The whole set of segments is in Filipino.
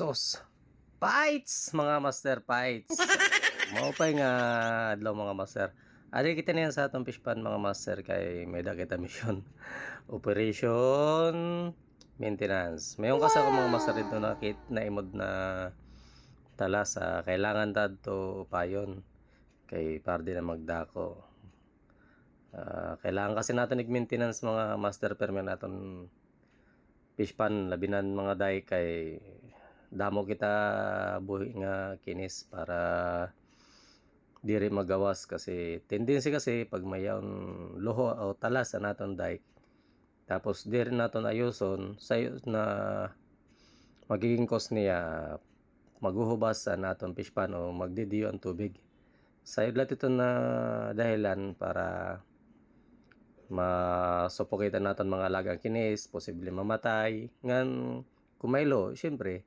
Sos. Fights, mga master fights. Maupay nga adlaw mga master. Adi kita niyan sa atong fish pan mga master kay may kita mission. Operation maintenance. Mayon kasi ako mga master dito na kit na imod na tala sa kailangan tad to payon kay para di na magdako. Ah, kailangan kasi natin nag-maintenance mga master permen naton fish pan labinan mga day kay damo kita buhi nga kinis para diri magawas kasi tendency kasi pag mayaon luho o talas sa naton dike tapos diri naton ayuson sayo na magiging cause niya maghuhubas sa naton fish pan o magdidiyo ang tubig. Sayo lahat ito na dahilan para masupokitan naton mga alagang kinis posible mamatay ngan kumaylo syempre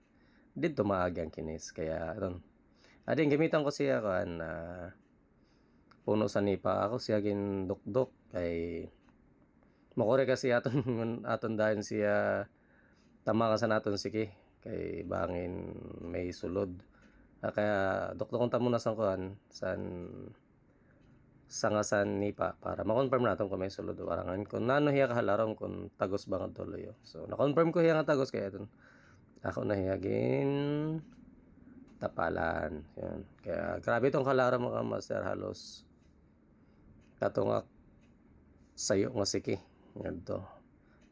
dito maaga ang kinis kaya ron ading gamitan ko siya kan na puno sa nipa. Ako siya gin dukdok kay makore kasi aton aton dahil siya. Tama ka sa naton sige kay bangin may sulod. Ah, kaya dukdokon ta muna sa kuan san sangasan nipa para ma-confirm natin kung may sulod o arangan. Kung nano hiya kahalarom kung tagos ba nga tuloy so na-confirm ko hiya nga tagos kaya dun ako na hiyagin tapalan yan. Kaya grabe itong kalarom mga master halos katungak sayo nga siki. Yan to.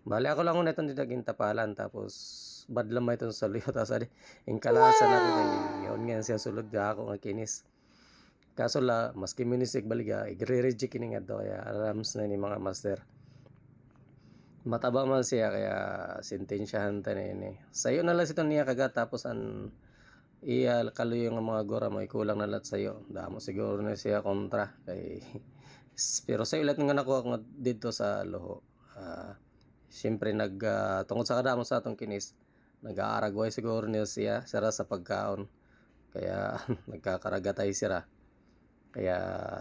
Bali ako lang una itong dinaging tapalan tapos badlam may itong saluyo? Tapos adi yung kalasan natin ay yun nga siya sulod nga ako nga kinis. Kaso la maski minisig baliga igre-reject kini nga to. Kaya arams na ni mga master mataba man siya kaya sentensyahan ta na ini sayo na lang sito niya kagat tapos an iya kaluyo nga mga gora may kulang na lat sayo. Damo siguro na siya kontra kay pero sayo lahat nga nakuha ko dito sa loho. Ah, siyempre nag ah, tungkol sa kadamo sa atong kinis nag-aaragway siguro niya siya sira sa pagkaon. Kaya nagkakaragatay sira. Kaya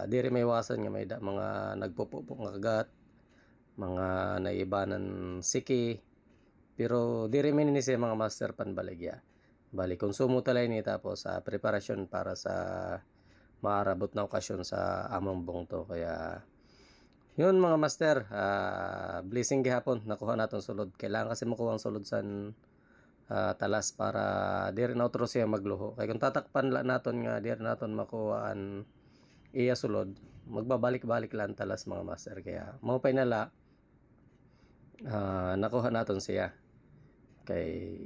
di rin may iwasan nga may da, mga nagpupupok nga kagat mga naibanan siki pero di rin ni siya mga master panbaligya. Bali konsumo talay ni tapos sa preparasyon para sa maarabot na okasyon sa among bongto kaya yun mga master ah, blessing gihapon. Nakuha naton sulod. Kailangan kasi makuha ang sulod sa ah, talas para di rin outro siya magluho. Kaya kung tatakpan la naton nga di rin naton makuhaan iya sulod magbabalik-balik lang talas mga master. Kaya maupay na la ah, nakuha naton siya. Kay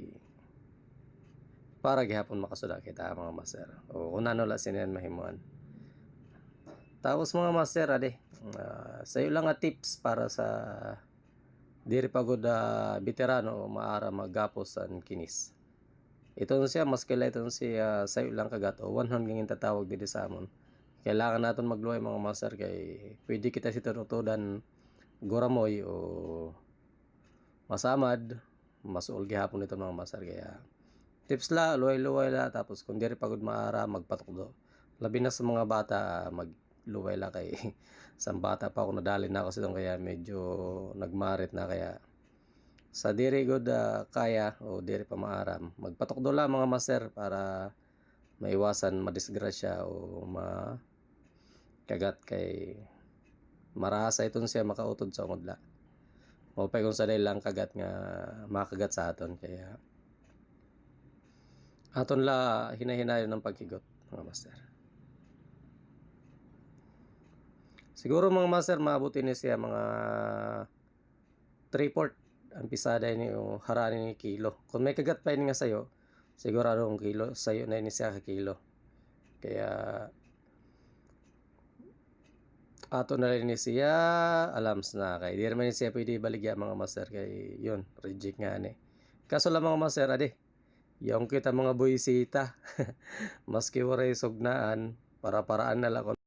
para gihapon makasuda kita mga master. O kung ano la sinan mahimuan. Tapos mga master ade ah, sayo lang nga tips para sa diri pagod uh, veterano maara magapos ang kinis. Ito siya mas kaila ito siya sayo lang kagat. O 100 ngin tatawag dito sa amon. Kailangan naton magluway mga master kay pwede kita si tutudan goramoy o masamad masuol gihapon ito mga master kaya tips la luway-luway la tapos kung diri pagod maara magpatukdo. Labi na sa mga bata magluway la kay sa bata pa ako nadali na ako sa kaya medyo nagmarit na kaya sa diri good ah, kaya o diri pa maaram magpatukdo la mga master para maiwasan madisgrasya o ma kagat kay marasa iton siya makautod sa ungod la Mapay kung sanay lang kagat nga makagat sa aton kaya aton la hinahinayon ng pagkigot mga master. Siguro mga master maabuti ni siya mga 3 port ang pisada ni o harani ni kilo. Kung may kagat pa ini nga sayo sigurado ang kilo sayo na ini siya ka kilo. Kaya ato na rin ni siya. Alams na kay di ni siya pwede baligya mga master kay yun reject nga ni. Kaso lang mga master ade yung kita mga buwisita maski waray sugnaan para paraan na lang